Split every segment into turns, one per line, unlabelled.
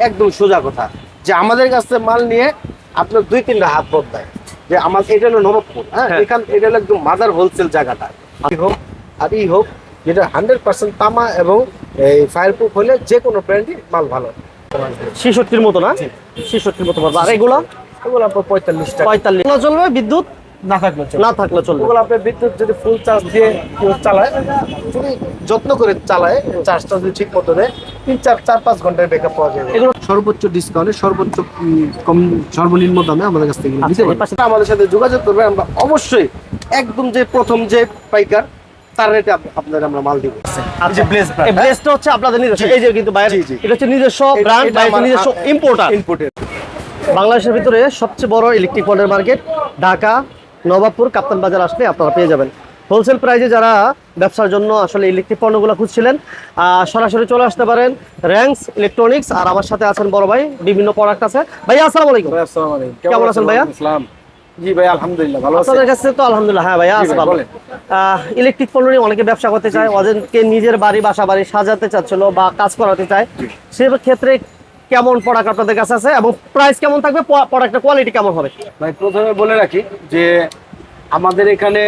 একদম সোজা কথা যে আমাদের কাছে মাল নিয়ে আপনার দুই তিনটা হাত বদলায় যে আমার এটা হলো নবাবপুর হ্যাঁ?
হ্যাঁ।
এখান এটা হলো একদম মাদার হোলসেল জায়গাটা। হোক আর ই হোক যেটা হান্ড্রেড পার্সেন্ট তামা এবং এই ফায়ার প্রুফ হলে যে কোনো ব্র্যান্ডই মাল ভালো।
ছেষট্টির মতো না। ছেষট্টির মতো আর এগুলো?
আপনার পঁয়তাল্লিশ টাকা।
পঁয়তাল্লিশ। চলবে বিদ্যুৎ?
না থাকলে চলবে।
না থাকলে চলবে।
ওগুলো আপনার বিদ্যুৎ যদি ফুল চার্জ দিয়ে কেউ চালায় যদি যত্ন করে চালায় চার্জটা যদি ঠিক মতো দেয় তিন চার চার পাঁচ ঘণ্টার ব্যাকআপ পাওয়া যাবে। এগুলো সর্বোচ্চ ডিসকাউন্টে সর্বোচ্চ কম সর্বনিম্ন দামে আমাদের কাছ থেকে
আচ্ছা,
নিতে পারবেন আমাদের সাথে যোগাযোগ করবে আমরা অবশ্যই একদম যে প্রথম যে পাইকার তার রেটে আপনাদের আমরা মাল দিব।
আচ্ছা
brand,
এই ব্লেজটা হচ্ছে আপনাদের নিজস্ব এই যে কিন্তু বাইরে। এটা হচ্ছে নিজস্ব ব্র্যান্ড বা নিজস্ব ইম্পোর্টার
ইম্পোর্টের
বাংলাদেশের ভিতরে সবচেয়ে বড় ইলেকট্রিক পণ্যের মার্কেট ঢাকা নবাবপুর কাপ্তান বাজার আসলে আপনারা পেয়ে যাবেন। হোলসেল প্রাইজে যারা ব্যবসার জন্য আসলে ইলেকট্রিক পণ্যগুলো খুঁজছিলেন সরাসরি চলে আসতে পারেন র্যাঙ্কস ইলেকট্রনিক্স আর আমার সাথে আছেন বড় ভাই বিভিন্ন প্রোডাক্ট আছে। ভাইয়া আসসালামু আলাইকুম।
আসসালামু আলাইকুম।
কেমন আছেন ভাইয়া?
ইসলাম? জি ভাই আলহামদুলিল্লাহ ভালো
আপনাদের কাছে তো আলহামদুলিল্লাহ হ্যাঁ ভাইয়া
জি
আছে ভালো ইলেকট্রিক পণ্য নিয়ে অনেকে ব্যবসা করতে চায় ওদেরকে নিজের বাড়ি বাসা বাড়ি সাজাতে চাচ্ছিল বা কাজ করাতে চায়। সে ক্ষেত্রে কেমন প্রোডাক্ট আপনাদের কাছে আছে এবং প্রাইস কেমন থাকবে প্রোডাক্টের কোয়ালিটি কেমন হবে?
ভাই প্রথমে বলে রাখি যে আমাদের এখানে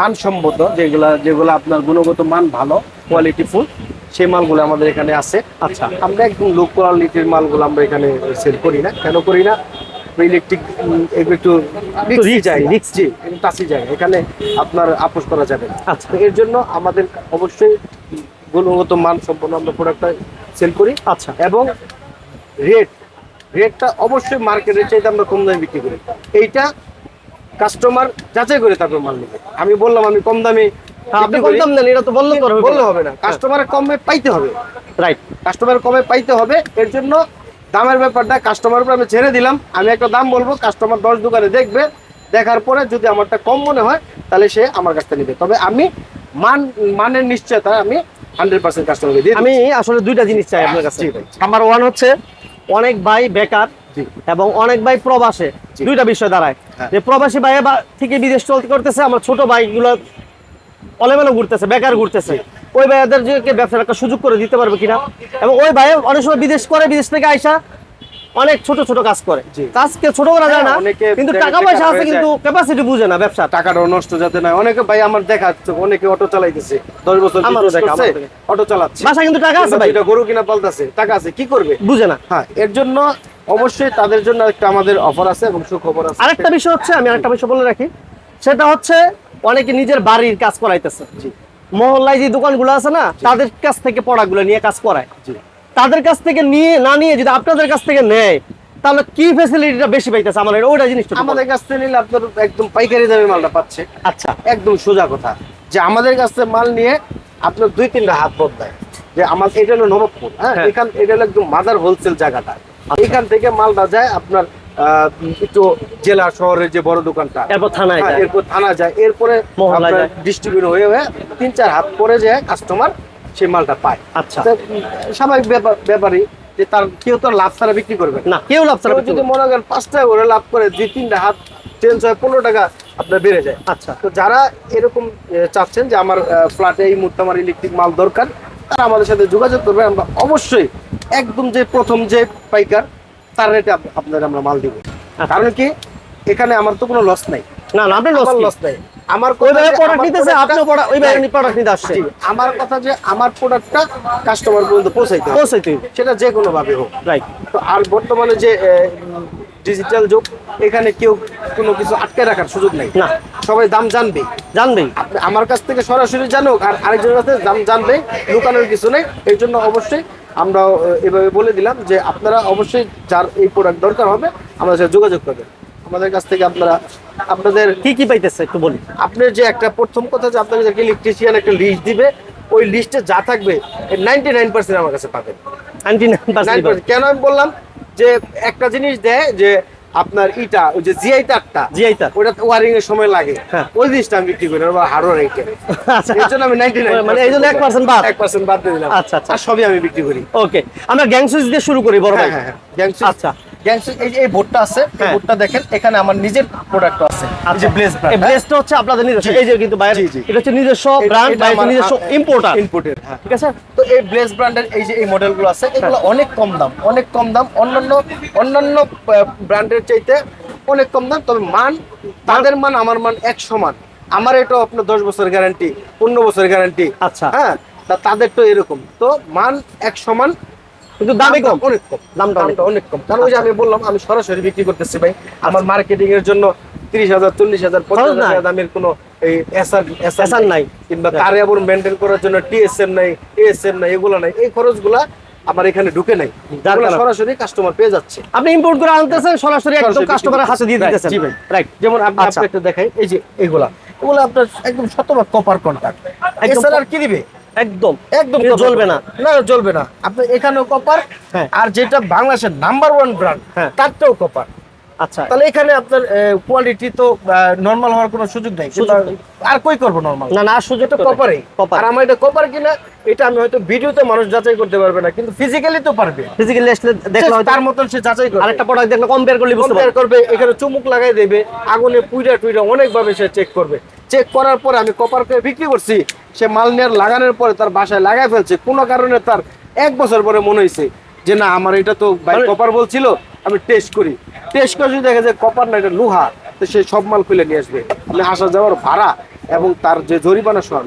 মানসম্মত যেগুলা যেগুলো আপনার গুণগত মান ভালো কোয়ালিটি ফুল সেই মালগুলো আমাদের এখানে আছে।
আচ্ছা।
আমরা একদম লো কোয়ালিটির মালগুলো আমরা এখানে সেল করি না। কেন করি না? ইলেকট্রিক এগুলো একটু রিক্সি যায় টাসি যায় এখানে আপনার আপোষ করা যাবে
আচ্ছা।
এর জন্য আমাদের অবশ্যই গুণগত মান সম্পন্ন আমরা প্রোডাক্টটা সেল করি।
আচ্ছা।
এবং রেট রেটটা অবশ্যই মার্কেটের চাইতে আমরা কম দামে বিক্রি করি। এইটা কাস্টমার যাচাই করে তারপর মাল নেবে। আমি বললাম আমি কম দামে
হ্যাঁ, আপনি কম দাম দেন এটা তো বললে
বললে হবে না। কাস্টমার কমে পাইতে হবে।
রাইট
কাস্টমার কমে পাইতে হবে এর জন্য দামের ব্যাপারটা কাস্টমার উপর আমি ছেড়ে দিলাম। আমি একটা দাম বলব কাস্টমার দশ দোকানে দেখবে দেখার পরে যদি আমারটা কম মনে হয় তাহলে সে আমার কাছ থেকে নেবে। তবে আমি মান মানের নিশ্চয়তা আমি হান্ড্রেড পার্সেন্ট কাস্টমারকে দিই
আমি আসলে দুইটা জিনিস চাই আপনার কাছে। নাম্বার ওয়ান হচ্ছে অনেক ভাই বেকার এবং অনেক ভাই প্রবাসে। দুইটা বিষয় দাঁড়ায়।
হ্যাঁ।
যে প্রবাসী ভাই থেকে বিদেশ চলতে করতেছে আমার ছোট ভাই ভাইগুলো অলেমেলো ঘুরতেছে বেকার ঘুরতেছে। ওই ভাইয়াদেরকে ব্যবসার একটা সুযোগ করে দিতে পারবে কিনা? এবং ওই ভাই অনেক সময় বিদেশ করে বিদেশ থেকে আইসা অনেক ছোট ছোট কাজ করে। কাজকে ছোট করা যায় না
হ্যাঁ,
কিন্তু টাকা পয়সা আছে কিন্তু ক্যাপাসিটি বুঝে না ব্যবসা।
টাকাটাও নষ্ট যাতে না অনেকে ভাই আমার দেখা অনেকে অটো চালাইতেছে। দশ বছর। অটো চালাচ্ছে।
বাসা কিন্তু টাকা আছে ভাই।
গরু কিনা পাল্টাছে টাকা আছে কি করবে?
বুঝে না।
হ্যাঁ এর জন্য অবশ্যই তাদের জন্য একটা আমাদের অফার আছে এবং সুখবর আছে।
আরেকটা বিষয় হচ্ছে আমি আরেকটা বিষয় বলে রাখি। সেটা হচ্ছে অনেকে নিজের বাড়ির কাজ করাইতেছে।
জি।
মহল্লায় যে দোকানগুলো আছে না তাদের কাছ থেকে প্রোডাক্টগুলো নিয়ে কাজ করায়।
জি।
তাদের কাছ থেকে নিয়ে না নিয়ে যদি আপনাদের কাছ থেকে নেয় তাহলে কি ফ্যাসিলিটিটা বেশি পাইতেছে আমার ওইটা জিনিসটা
আমাদের কাছ থেকে নিলে আপনার একদম পাইকারি দামের মালটা পাচ্ছে।
আচ্ছা।
একদম সোজা কথা। যে আমাদের কাছ থেকে মাল নিয়ে আপনার দুই তিনটা হাত বদলায় যে আমার এটা হলো নবাবপুর হ্যাঁ?
হ্যাঁ।
এখান এটা হলো একদম মাদার হোলসেল জায়গাটা। এখান থেকে মালটা যায় আপনার একটু জেলা শহরের যে বড় দোকানটা।
এরপর থানায়
হ্যাঁ,
যায়।
এরপর থানা যায়। এরপরে। ডিস্ট্রিবিউট হয়ে হয়ে তিন চার হাত পরে যায় কাস্টমার সেই মালটা পায়।
আচ্ছা।
স্বাভাবিক ব্যাপার ব্যাপারই যে তার কেউ তো লাভ ছাড়া বিক্রি করবে না।
না কেউ লাভ ছাড়া
যদি মনে করেন পাঁচ টাকা করে লাভ করে দুই তিনটা হাত চেঞ্জ হয় পনেরো টাকা আপনার বেড়ে যায়।
আচ্ছা।
তো যারা এরকম চাচ্ছেন যে আমার ফ্ল্যাটে এই মুহূর্তে আমার ইলেকট্রিক মাল দরকার তারা আমাদের সাথে যোগাযোগ করবে আমরা অবশ্যই একদম যে প্রথম যে পাইকার তার রেটে আপনাদের আমরা মাল দিব। কারণ কি? এখানে আমার তো কোনো লস নাই।
না না আপনি
আমার
লস
নাই। আমার
ওই
কথা
ভাই প্রোডাক্ট নিতেছে আপনিও product- ওই ভাই
হ্যাঁ,
প্রোডাক্ট নিতে আসছে।
আমার কথা যে আমার প্রোডাক্টটা কাস্টমার পর্যন্ত পৌঁছাইতে
পৌঁছাইতে
সেটা যে কোনো ভাবে হোক।
রাইট
তো আর বর্তমানে যে ডিজিটাল যুগ এখানে কেউ কোনো কিছু আটকে রাখার সুযোগ নেই।
না।
সবাই দাম জানবে
জানবেই।
আমার কাছ থেকে সরাসরি জানুক আর আরেকজনের কাছে দাম জানবে লুকানোর কিছু নেই। এই জন্য অবশ্যই আমরা এভাবে বলে দিলাম যে আপনারা অবশ্যই যার এই প্রোডাক্ট দরকার হবে আমাদের সাথে যোগাযোগ করবেন। আমাদের কাছ থেকে আপনারা আপনাদের
কি কি পাইতেছে একটু বলি।
আপনার যে একটা প্রথম কথা যে আপনাকে যে ইলেকট্রিশিয়ান একটা লিস্ট দিবে ওই লিস্টে যা থাকবে নাইনটি নাইন পার্সেন্ট আমার কাছে পাবেন।
নাইনটি নাইন
9% কেন আমি বললাম যে একটা জিনিস দেয় যে আপনার ইটা ওই যে জিআই তারটা
জিআই তার।
ওটা ওয়ারিং এর সময় লাগে।
হ্যাঁ।
ওই জিনিসটা আমি বিক্রি করি আবার হারো রেটে
আচ্ছা।
এর জন্য আমি 99
মানে এই জন্য 1% বাদ?
1% বাদ দিয়ে দিলাম।
আচ্ছা, আচ্ছা।
আর সবই আমি বিক্রি করি।
ওকে আমরা গ্যাং সুইচ দিয়ে শুরু করি বড় ভাই।
হ্যাঁ হ্যাঁ। হ্যাঁ
আচ্ছা।
গ্যাংস্টার এই এই বোর্ডটা আছে এই
হ্যাঁ।
বোর্ডটা দেখেন এখানে আমার নিজের প্রোডাক্ট আছে। এই যে ব্লেজ
এই ব্লেজটা হচ্ছে আপনাদের নিজস্ব। এই যে কিন্তু বাইরে। এটা হচ্ছে নিজস্ব ব্র্যান্ড নিজস্ব ইম্পোর্টার
হ্যাঁ।
ঠিক আছে?
তো এই ব্র্যান্ডের এই যে এই মডেলগুলো আছে এগুলো অনেক কম দাম অনেক কম দাম অন্যান্য অন্যান্য ব্র্যান্ডের চাইতে অনেক কম দাম তবে মান তাদের মান আমার মান এক সমান আমার এটা আপনার দশ বছরের গ্যারান্টি পনেরো বছরের গ্যারান্টি
আচ্ছা।
হ্যাঁ তাদের তো এরকম। তো মান এক সমান
কিন্তু দামই কম।
অনেক কম।
দামটা অনেক
অনেক কম। কারণ ওই যে আমি বললাম আমি সরাসরি বিক্রি করতেছি ভাই। আমার মার্কেটিং এর জন্য তিরিশ হাজার চল্লিশ হাজার পঞ্চাশ হাজার দামের কোনো এই এসআর
নাই।
কিংবা আবার মেনটেন করার জন্য টিএসএম নাই এএসএম নাই এগুলো নাই। এই খরচগুলা আমার এখানে ঢুকে নাই। সরাসরি কাস্টমার পেয়ে যাচ্ছে।
আপনি ইম্পোর্ট করে আনতেছেন সরাসরি একদম কাস্টমারের হাতে দিয়ে দিতেছেন।
জি ভাই।
রাইট
যেমন আপনি
আচ্ছা।
আপনাকে দেখাই এই যে এগুলা। এগুলো আপনার একদম শতভাগ কপার
একদম
এছাড়া আর কি দিবে?
একদম।
একদম
জ্বলবে না।
না জ্বলবে না। আপনি এখানেও কপার
হ্যাঁ।
আর যেটা বাংলাদেশের নাম্বার ওয়ান ব্র্যান্ড। তারটাও কপার
আচ্ছা।
তাহলে এখানে আপনার কোয়ালিটি তো নর্মাল হওয়ার কোনো সুযোগ নেই। আর কই করব নর্মাল
না না সুযোগ
এটা কপারে আর আমার এটা কপার কিনা এটা আমি হয়তো ভিডিওতে মানুষ যাচাই করতে পারবে না কিন্তু ফিজিক্যালি তো পারবে।
ফিজিক্যালি আসলে দেখলে
তার মতন সে যাচাই করবে।
আরেকটা প্রোডাক্ট দেখলে কম্পেয়ার করলে
কম্পেয়ার করবে এখানে চুমুক লাগাই দেবে আগুনে পুইরা টুইরা অনেকভাবে সে চেক করবে। চেক করার পরে আমি কপার করে বিক্রি করছি সে মাল নেওয়ার লাগানোর পরে তার বাসায় লাগাই ফেলছে। কোনো কারণে তার এক বছর পরে মনে হয়েছে যে না আমার এটা তো
মানে-
কপার বলছিল আমি টেস্ট করি। টেস্ট করে যদি দেখা যায় কপার না এটা লোহা। তো সে সব মাল খুলে নিয়ে আসবে। মানে আসা যাওয়ার ভাড়া এবং তার যে জরিমানা সহ।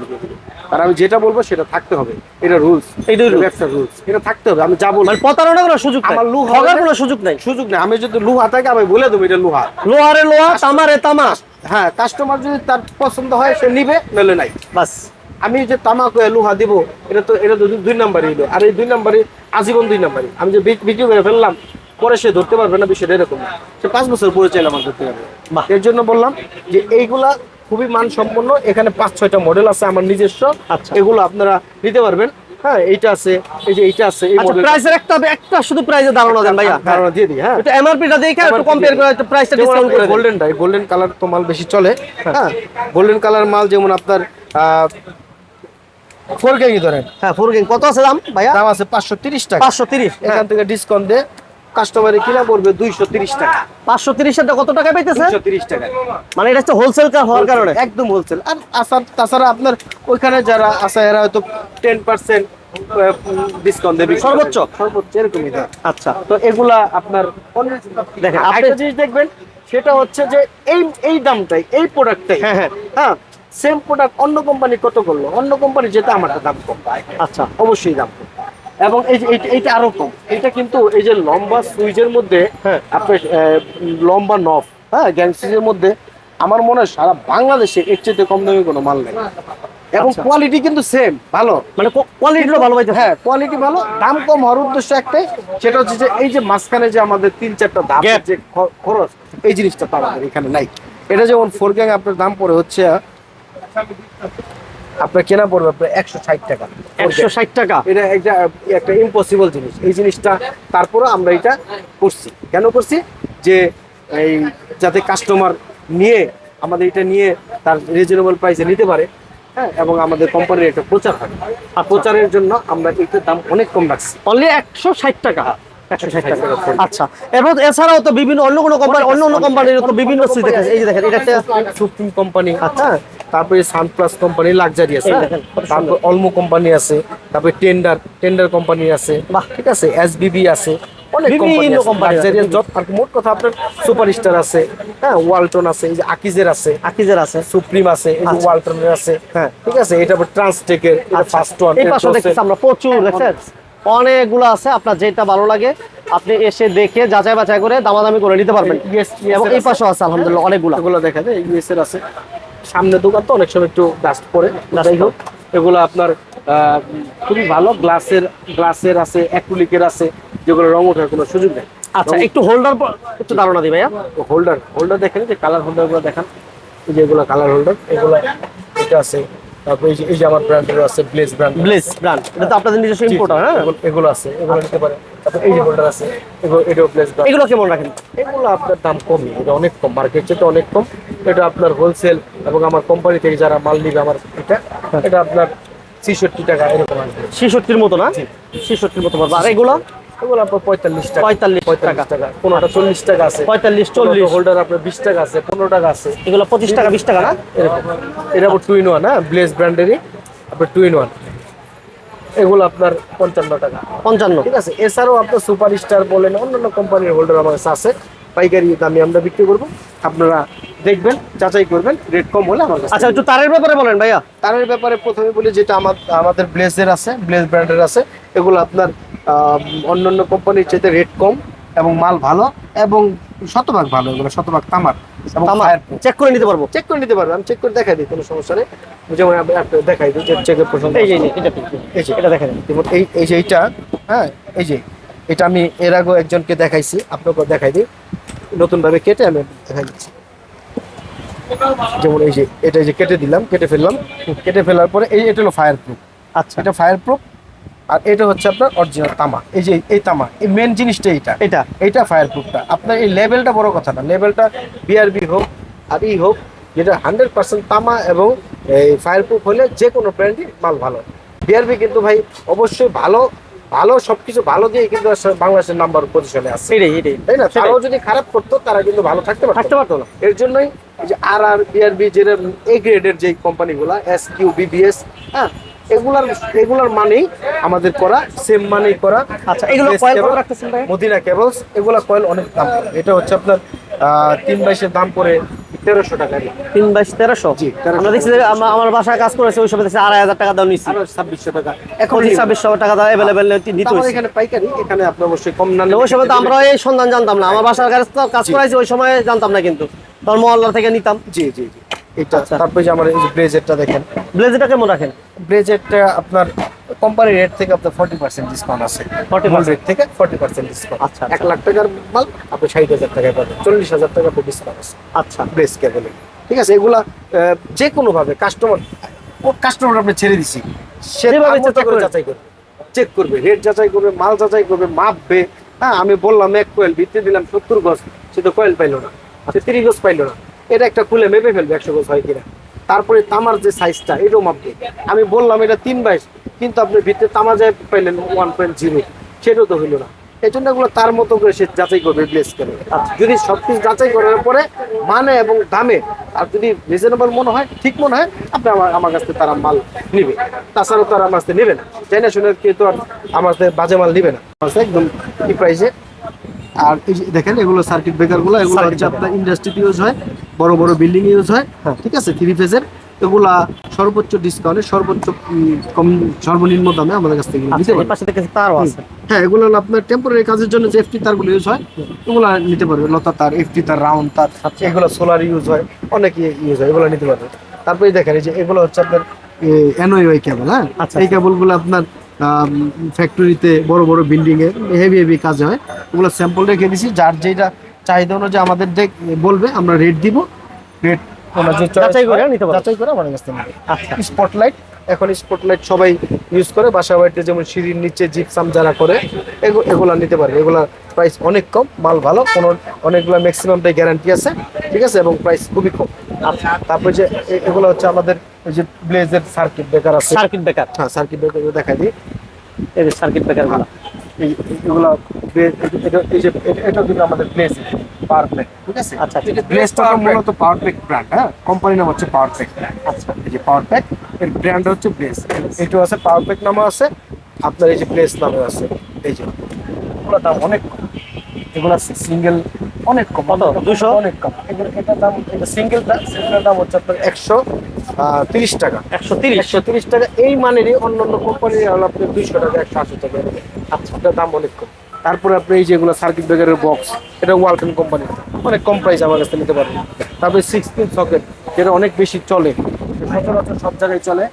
আর আমি যেটা বলব সেটা থাকতে হবে। এটা রুলস
rules।
ব্যবসার রুলস এটা থাকতে হবে আমি যাব
মানে প্রতারণার কোনো সুযোগ
আমার লোহা হলে-
কোনো সুযোগ নাই।
সুযোগ নেই। আমি যদি লোহা থাকে আমি বলে দেবো এটা লোহা।
লোহারে লোহা তামারে তামা।
হ্যাঁ কাস্টমার যদি তার পছন্দ হয় সে নিবে নইলে নাই।
বাস।
আমি যে তামাক লোহা দিব এটা তো এটা তো দুই নাম্বারই হলো আর এই দুই নাম্বারই আজীবন দুই নাম্বারই। আমি যে বিক্রি করে ফেললাম পরে সে ধরতে পারবে না বিষয়টা এরকম। সে পাঁচ বছর পরে চাইলে আমার ধরতে পারবে। এর জন্য বললাম যে এইগুলা খুবই মানসম্পন্ন। এখানে পাঁচ ছয়টা মডেল আছে আমার নিজস্ব।
আচ্ছা।
এগুলো আপনারা নিতে পারবেন। হ্যাঁ এইটা আছে এই যে এইটা আছে এই
আচ্ছা
মডেল
প্রাইসের একটা একটা শুধু প্রাইসের ধারণা দেন ভাইয়া।
ধারণা দিয়ে দিই হ্যাঁ।
এটা এমআরপিটা দেখে একটু
MRP
কম্পেয়ার করে একটু প্রাইসটা ডিসকাউন্ট করে দেন।
গোল্ডেনটা গোল্ডেন কালার তো মাল বেশি চলে। হ্যাঁ। গোল্ডেন কালার মাল যেমন আপনার ফোর গ্যাংই ধরেন।
হ্যাঁ ফোর গেম কত আছে দাম ভাইয়া?
দাম আছে পাঁচশো তিরিশ টাকা।
পাঁচশো তিরিশ
এখান থেকে ডিসকাউন্ট দিয়ে কাস্টমারে কিনা পড়বে দুইশো তিরিশ টাকা।
পাঁচশো তিরিশটা কত টাকা পাইতেছে
তিরিশ টাকা।
মানে এটা হচ্ছে হোলসেল হওয়ার কারণে?
একদম হোলসেল আর আসার তাছাড়া আপনার ওইখানে যারা আছে এরা হয়তো টেন পার্সেন্ট ডিসকাউন্ট দেবে।
সর্বোচ্চ?
সর্বোচ্চ এরকমই
আচ্ছা।
তো এগুলা আপনার
দেখেন, আপনি-
জিনিস দেখবেন সেটা হচ্ছে যে এই এই দামটাই এই প্রোডাক্টটাই
হ্যাঁ, হ্যাঁ।
হ্যাঁ সেম প্রোডাক্ট অন্য কোম্পানি কত করল? অন্য কোম্পানি যেটা আমার দাম কম।
আচ্ছা
অবশ্যই দাম কম। এবং এই যে এইটা- আরও কম। এটা কিন্তু এই যে লম্বা সুইচের মধ্যে
হ্যাঁ।
আপনার লম্বা নফ হ্যাঁ গ্যাংসিজের মধ্যে আমার মনে হয় সারা বাংলাদেশে এর চেয়ে কম দামে কোনো মাল নেই। এবং
আচ্ছা।
কোয়ালিটি কিন্তু সেম ভালো।
মানে কোয়ালিটিটা ভালো পাইতেছে
হ্যাঁ কোয়ালিটি ভালো। দাম কম হওয়ার উদ্দেশ্য একটাই সেটা হচ্ছে যে এই যে মাঝখানে যে আমাদের তিন চারটা দাম যে খরচ এই জিনিসটা তো আমাদের এখানে নাই। এটা যেমন ফোর গ্যাং আপনার দাম পড়ে হচ্ছে আপনার কেনা পড়বে আপনার একশো ষাট টাকা।
একশো ষাট টাকা?
এটা একটা একটা ইম্পসিবল জিনিস। এই জিনিসটা তারপরে আমরা এটা করছি। কেন করছি? যে এই যাতে কাস্টমার নিয়ে আমাদের এটা নিয়ে তার রিজনেবল প্রাইসে নিতে পারে হ্যাঁ এবং আমাদের কোম্পানির একটা প্রচার হয় আর প্রচারের জন্য আমরা এটার দাম অনেক কম রাখছি।
অনলি একশো ষাট টাকা? টাকা। আচ্ছা। এবং এছাড়াও তো বিভিন্ন অন্য কোনো কোম্পানি অন্য অন্য কোম্পানির তো বিভিন্ন সুইচ এই যে দেখেন এটা একটা
সুপ্রিম কোম্পানি
আচ্ছা।
তারপরে সানপ্লাস কোম্পানি লাক্সারি আছে হ্যাঁ। তারপর অলমো কোম্পানি আছে তারপরে টেন্ডার টেন্ডার কোম্পানি আছে। ঠিক আছে? এসবিবি আছে অনেক
বিভিন্ন
কোম্পানি আছে
company আছে।
Luxurious যত আর মোট কথা আপনার সুপারস্টার আছে হ্যাঁ? ওয়ালটন আছে এই যে আকিজের আছে।
আকিজের আছে।
সুপ্রিম আছে এই যে
আচ্ছা।
ওয়ালটনের আছে হ্যাঁ। ঠিক আছে? এটা আবার ট্রান্সটেকের ফার্স্ট ওয়ান
এই পাশে দেখতেছি আমরা প্রচুর অনেকগুলো আছে আপনার যেটা ভালো লাগে আপনি এসে দেখে যাচাই বাছাই করে দামাদামি করে নিতে পারবেন। এবং এই। পাশেও আছে আলহামদুলিল্লাহ অনেকগুলো।
এগুলো দেখা যায় ইউএস এর আছে। সামনে দোকান তো অনেক সময় একটু ডাস্ট পরে যাই হোক এগুলো আপনার খুবই ভালো। গ্লাসের গ্লাসের আছে অ্যাক্রিলিকের আছে যেগুলো রং ওঠার কোনো সুযোগ নেই।
আচ্ছা একটু হোল্ডার একটু ধারণা দিই ভাইয়া।
হোল্ডার হোল্ডার দেখেন যে কালার হোল্ডারগুলো দেখান। এই যে এগুলো কালার হোল্ডার এগুলো এটা আছে। তারপর এই যে আমার ব্র্যান্ডের আছে ব্লেজ ব্র্যান্ড
ব্লেজ ব্র্যান্ড এটা তো আপনাদের নিজস্ব ইম্পোর্টার হ্যাঁ?
এগুলো আছে এগুলো নিতে পারে তারপর এই যে হোল্ডার আছে এগুলো এটাও ব্লেজ
এগুলো কেমন রাখেন?
এগুলো আপনার দাম কমই এটা অনেক কম মার্কেট চেয়ে অনেক কম। এটা আপনার হোলসেল এবং আমার কোম্পানি থেকে যারা মাল নিবে আমার এটা এটা আপনার ছিষট্টি টাকা এরকম আসবে
ছেষট্টির মতো না? ছেষট্টির মতো পারব আর এগুলো?
এগুলো আপনার পঁয়তাল্লিশ টাকা।
পঁয়তাল্লিশ টাকা।
পঁয়তাল্লিশ টাকা পনেরোটা চল্লিশ টাকা আছে।
পঁয়তাল্লিশ চল্লিশ।
হোল্ডার আপনার বিশ টাকা আছে পনেরো টাকা আছে।
এগুলো পঁচিশ টাকা বিশ টাকা না?
এরকম। এটা টু ইন ওয়ান হ্যাঁ? ব্লেজ ব্র্যান্ডেরই আপনার টু ইন ওয়ান এগুলো আপনার পঞ্চান্ন টাকা।
পঞ্চান্ন।
ঠিক আছে? এছাড়াও আপনার সুপার স্টার বলেন অন্যান্য কোম্পানির হোল্ডার আমার কাছে আছে। পাইকারি দামে আমরা বিক্রি করব। আপনারা দেখবেন যাচাই করবেন রেট কম হলে আমার কাছে
আচ্ছা একটু তারের ব্যাপারে বলেন ভাইয়া।
তারের ব্যাপারে প্রথমে বলি যেটা আমার আমাদের ব্লেজের আছে ব্লেজ ব্র্যান্ডের আছে। এগুলো আপনার অন্যান্য কোম্পানির চাইতে রেট কম এবং মাল ভালো এবং শতভাগ ভালো এগুলো শতভাগ তামার এবং
চেক করে নিতে পারব।
চেক করে নিতে পারবে আমি চেক করে দেখাই দিই কোনো সমস্যা নেই। যেমন আমি দেখাই দিই যে চেকের প্রশ্ন
এই যে এই যে, এটা এটা
যেমন এই এই যে এইটা হ্যাঁ এই যে এটা আমি এর আগেও একজনকে দেখাইছি আপনাকেও দেখাই দিই। নতুন ভাবে কেটে আমি দেখাই দিচ্ছি। যেমন এই যে এটা যে কেটে দিলাম কেটে ফেললাম। কেটে ফেলার পরে এই এটা হলো ফায়ার প্রুফ
আচ্ছা।
এটা ফায়ার প্রুফ আর এটা হচ্ছে আপনার অরিজিনাল তামা। এই যে এই তামা এই মেন জিনিসটা এইটা।
এটা।
এইটা ফায়ার প্রুফটা আপনার এই লেভেলটা বড় কথা না লেভেলটা বিআরবি হোক আর ই হোক যেটা হান্ড্রেড পার্সেন্ট তামা এবং এই ফায়ার প্রুফ হলে যে কোনো ব্র্যান্ডই মাল ভালো। বিআরবি কিন্তু ভাই অবশ্যই ভালো ভালো সবকিছু ভালো দিয়ে কিন্তু বাংলাদেশের নাম্বার পজিশনে আছে। তাই না। তারাও যদি খারাপ করতো তারা কিন্তু ভালো থাকতে পারতো।
থাকতে পারতো না।
এর জন্যই যে আর আর বিআরবি যেটা এ গ্রেডের যে কোম্পানিগুলো এস কিউ বিবিএস হ্যাঁ এগুলার এগুলার মানেই আমাদের করা সেম মানেই করা।
আচ্ছা এগুলো কয়েল কত রাখতেছেন ভাই?
মদিনা কেবলস এগুলা কয়েল অনেক দাম। এটা হচ্ছে আপনার তিন বাইশের দাম পড়ে তেরোশো টাকা।
তিন বাইশ তেরোশো?
জি, 1300
আমরা দেখছি আমার বাসায় কাজ করেছে ওই সময় দেখছি আড়াই হাজার টাকা দাম নিচ্ছি
আরও ছাব্বিশশো টাকা। এখন
ছাব্বিশশো টাকা দাম অ্যাভেলেবেল নিতে
আমাদের
হয়েছে।
এখানে পাইকারি এখানে আপনি অবশ্যই কম না
ওই সময় তো আমরা এই সন্ধান জানতাম না। আমার বাসার কাজ তো কাজ করাইছি ওই সময় জানতাম না কিন্তু। তখন মহল্লা থেকে নিতাম।
জি জি জি। এটা
আচ্ছা।
তারপরে যে আমার এই ব্লেজারটা দেখেন।
ব্লেজারটা কেমন রাখেন?
ব্লেজারটা আপনার কোম্পানি রেট থেকে আপনার ফর্টি পার্সেন্ট ডিসকাউন্ট আছে।
40%
রেট থেকে ফর্টি পার্সেন্ট ডিসকাউন্ট
আচ্ছা,
এক লাখ টাকার মাল আপনি ষাট হাজার টাকায় পাবেন। চল্লিশ হাজার টাকা আপনার ডিসকাউন্ট আছে।
আচ্ছা।
ব্লেজ কেবলে ঠিক আছে এগুলা যে কোনো ভাবে কাস্টমার কাস্টমার আপনি ছেড়ে দিছি। সে
যেভাবে
তার
চেষ্টা
করে
করে।
যাচাই করবে। চেক করবে রেট যাচাই করবে মাল যাচাই করবে মাপবে। হ্যাঁ আমি বললাম এক কোয়েল ভিত্তি দিলাম সত্তর গজ সে তো কোয়েল পাইলো না। সে তিরিশ গজ পাইলো না। এটা একটা খুলে মেপে ফেলবে একশো গজ হয় কিনা। তারপরে তামার যে সাইজটা এটাও মাপবে আমি বললাম এটা তিন বাইশ কিন্তু আপনি ভিতরে তামা যায় পাইলেন ওয়ান পয়েন্ট জিরো সেটাও তো হইল না। এই জন্য এগুলো তার মতো করে সে যাচাই করবে প্লেস করে। যদি সব কিছু যাচাই করার পরে মানে এবং দামে, আর যদি রিজনেবল মনে হয়, ঠিক মনে হয়, আপনি আমার আমার কাছ থেকে তারা মাল নিবে। তাছাড়াও তো আর আমার কাছ থেকে নেবে না। চাই না শুনে কেউ তো আর আমার বাজে মাল নিবে না। আমার একদম কি প্রাইসে আর এই যে দেখেন এগুলো সার্কিট ব্রেকারগুলো এগুলো হচ্ছে আপনার ইন্ডাস্ট্রিতে ইউজ হয় বড় বড় বিল্ডিং ইউজ হয় ঠিক আছে? থ্রি ফেজের এগুলা সর্বোচ্চ ডিসকাউন্টে সর্বোচ্চ কম সর্বনিম্ন দামে আমাদের কাছ থেকে নিতে
আচ্ছা
পারবেন
পাশে দেখেছি তারও আছে।
হ্যাঁ এগুলো হলো আপনার টেম্পোরারি কাজের জন্য যে এফটি তারগুলো ইউজ হয় এগুলো নিতে পারবে। লতা তার এফটি তার রাউন্ড তার এগুলো সোলার ইউজ হয় অনেক ইউজ হয় এগুলো নিতে পারবে। তারপরে দেখেন এই যে এগুলো হচ্ছে আপনার এনওয়াই কেবল হ্যাঁ?
আচ্ছা,
এই কেবলগুলো আপনার ফ্যাক্টরিতে বড় বড় বিল্ডিং এ হেভি হেভি কাজে হয়। ওগুলো স্যাম্পল রেখে দিছি যার যেটা চাহিদা অনুযায়ী আমাদের দেখ- বলবে আমরা রেট দিব। রেট ওনার যে choice
যাচাই করে নিতে পারবে।
যাচাই করে আমাদের কাছ থেকে
আচ্ছা।
স্পটলাইট এখন স্পটলাইট সবাই ইউজ করে বাসা বাড়িতে যেমন সিঁড়ির নিচে জিপসাম যারা করে এগু- এগুলা নিতে পারবে। এগুলা প্রাইস অনেক কম মাল ভালো কোনো অনেকগুলো ম্যাক্সিমামটাই গ্যারান্টি আছে ঠিক আছে? এবং প্রাইস খুবই কম।
আচ্ছা
তারপরে যে এগুলো হচ্ছে আমাদের এই যে ব্লেজের সার্কিট ব্রেকার আছে।
সার্কিট ব্রেকার
হ্যাঁ সার্কিট ব্রেকার দেখা দিই।
এই যে সার্কিট ব্রেকারগুলো।
এই এগুলো এটা এই যে এটা- কিন্তু আমাদের ব্লেজ পাওয়ার প্যাক ঠিক আছে?
আচ্ছা, আচ্ছা।
ব্লেজটা মূলত পাওয়ার ব্র্যান্ড হ্যাঁ? কোম্পানির নাম হচ্ছে পাওয়ার
আচ্ছা।
এই যে পাওয়ার প্যাক এর ব্র্যান্ড হচ্ছে ব্লেজ। আছে পাওয়ার প্যাক নামে আছে আপনার এই যে ব্লেজ নামে আছে। এই যে এগুলো দাম অনেক এগুলো সিঙ্গেল অনেক কম
কত? 200?
অনেক কম। এটার দাম সিঙ্গেলটা সিঙ্গেলের দাম হচ্ছে আপনার একশো তিরিশ টাকা।
একশো তিরিশ?
একশো তিরিশ টাকা এই মানেরই অন্য অন্য কোম্পানির হলো আপনার দুইশো টাকা একশো আশি টাকা। আচ্ছা এটার দাম অনেক কম। তারপরে আপনি এই যেগুলো সার্কিট ব্রেকারের বক্স এটা ওয়ালটন কোম্পানি অনেক কম প্রাইস আমার কাছে নিতে পারবেন তারপরে সিক্স পিন সকেট যেটা অনেক বেশি চলে সচরাচর সব জায়গায় চলে।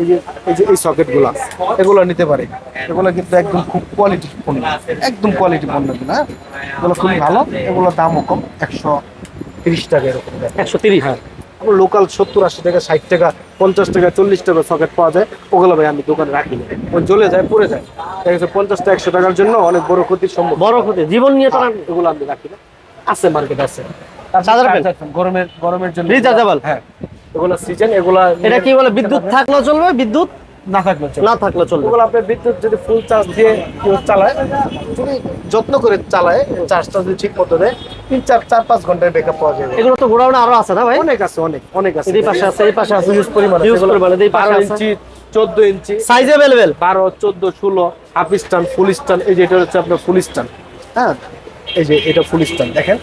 এই যে এই যে এই সকেটগুলো এগুলো নিতে পারে। এগুলো কিন্তু একদম খুব কোয়ালিটি পণ্য। একদম কোয়ালিটি পণ্য এগুলো হ্যাঁ? এগুলো খুবই ভালো এগুলোর দামও কম একশো তিরিশ টাকা এরকম।
একশো তিরিশ
হ্যাঁ। লোকাল সত্তর আশি টাকা ষাট টাকা পঞ্চাশ টাকা চল্লিশ টাকা সকেট পাওয়া যায় ওগুলো ভাই আমি দোকানে রাখি না। জ্বলে যায় পড়ে যায়। দেখা পঞ্চাশ টাকা একশো টাকার জন্য অনেক বড় ক্ষতির সম্ভব
বড় ক্ষতি জীবন নিয়ে তো
এগুলো আমি রাখি না। আছে মার্কেট আছে? গরমের গরমের জন্য
Rechargeable?
হ্যাঁ। এগুলো সিজন এগুলা
এটা কি বলে বিদ্যুৎ থাকলেও চলবে বিদ্যুৎ
না থাকলে চলবে
না থাকলে চলবে
ওগুলো আপনার বিদ্যুৎ যদি ফুল চার্জ দিয়ে কেউ চালায় যদি যত্ন করে চালায় চার্জটা যদি ঠিক মতো দেয় তিন চার চার পাঁচ ঘন্টায় ব্যাকআপ পাওয়া যাবে
এগুলো তো গোডাউনে আরো আছে না ভাই
অনেক আছে অনেক অনেক আছে
এই পাশে আছে এই পাশে আছে
হিউজ পরিমাণ
হিউজ পরিমাণে এই পাশে
বারো
আছে
ইঞ্চি চোদ্দ ইঞ্চি
সাইজ अवेलेबल
বারো চোদ্দ ষোলো হাফ স্টান ফুল স্টান এই যে এটা হচ্ছে আপনার ফুল স্টান হ্যাঁ এই যে এটা ফুল দেখেন?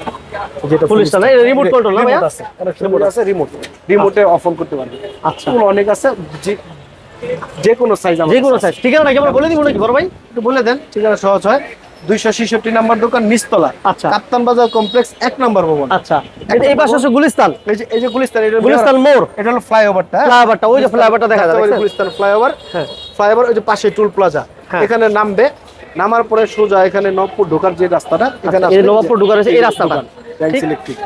যেটা
এই remote control না?
আছে রিমোট আছে রিমোট রিমোটে অফ অন করতে পারবেন।
আচ্ছা।
ফুল অনেক আছে যে- কোনো সাইজ
যে কোনো সাইজ ঠিকানা নাকি আমরা বলে দিব নাকি বড় ভাই?
একটু বলে দেন। ঠিকানা সহজ হয়। দুইশো ছেষট্টি নাম্বার দোকান নিচতলা।
আচ্ছা।
কাপ্তান বাজার কমপ্লেক্স এক নম্বর ভবন।
আচ্ছা। এটা এই পাশে আছে গুলিস্তান।
এই যে এই যে গুলিস্তান এটা
গুলিস্তান মোড়।
এটা হলো ফ্লাইওভারটা।
ফ্লাইওভারটা ওই যে ফ্লাইওভারটা দেখা দেখছেন?
গুলিস্তান ফ্লাইওভার।
হ্যাঁ।
ফ্লাইওভার ওই যে পাশে টুল প্লাজা
হ্যাঁ।
এখানে নামবে নামার পরে সোজা এখানে নবপুর ঢোকার যে রাস্তাটা এখানে
আচ্ছা, এই নবাবপুর ঢোকার আছে এই রাস্তাটা। ঠিক।
ইলেকট্রিক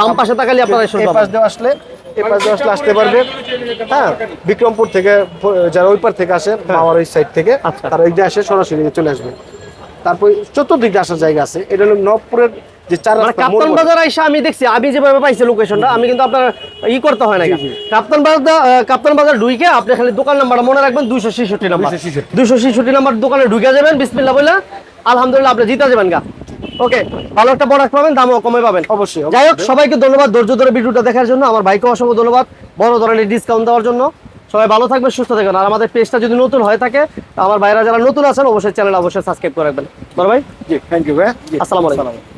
বাম পাশে তাকালে আপনারা এসে
এই পাশ দিয়ে আসলে এই পাশ দিয়ে আসলে আসতে পারবে হ্যাঁ বিক্রমপুর থেকে যারা ওই পার থেকে আসে মাওয়ার ওই সাইড থেকে
আচ্ছা।
তারা ওই দিয়ে আসে সরাসরি চলে আসবে তারপর চতুর্দিকে আসার জায়গা আছে এটা হলো নবপুরের যে চার
মানে কাপ্তান বাজার আইসা আমি দেখছি আমি যেভাবে পাইছি লোকেশনটা আমি কিন্তু আপনার ই করতে হয় না। কাপ্তান বাজার কাপ্তান বাজার ঢুকে আপনি খালি দোকান নাম্বারটা মনে রাখবেন দুইশো ছেষট্টি নাম্বার দুইশো ছেষট্টি। নাম্বার দোকানে ঢুকে যাবেন বিসমিল্লা বলে আলহামদুলিল্লাহ আপনি জিতে যাবেন গা। ওকে ভালো একটা প্রোডাক্ট পাবেন দামও কমে পাবেন।
অবশ্যই
যাই হোক সবাইকে ধন্যবাদ ধৈর্য ধরে ভিডিওটা দেখার জন্য আমার ভাইকে অসংখ্য ধন্যবাদ বড় ধরনের ডিসকাউন্ট দেওয়ার জন্য। সবাই ভালো থাকবেন সুস্থ থাকবেন। আর আমাদের পেজটা যদি নতুন হয়ে থাকে আমার ভাইরা যারা নতুন আছেন অবশ্যই চ্যানেল অবশ্যই সাবস্ক্রাইব করে রাখবেন। বড় ভাই?
জি থ্যাংক ইউ ভাই জি, আসসালামু আলাইকুম।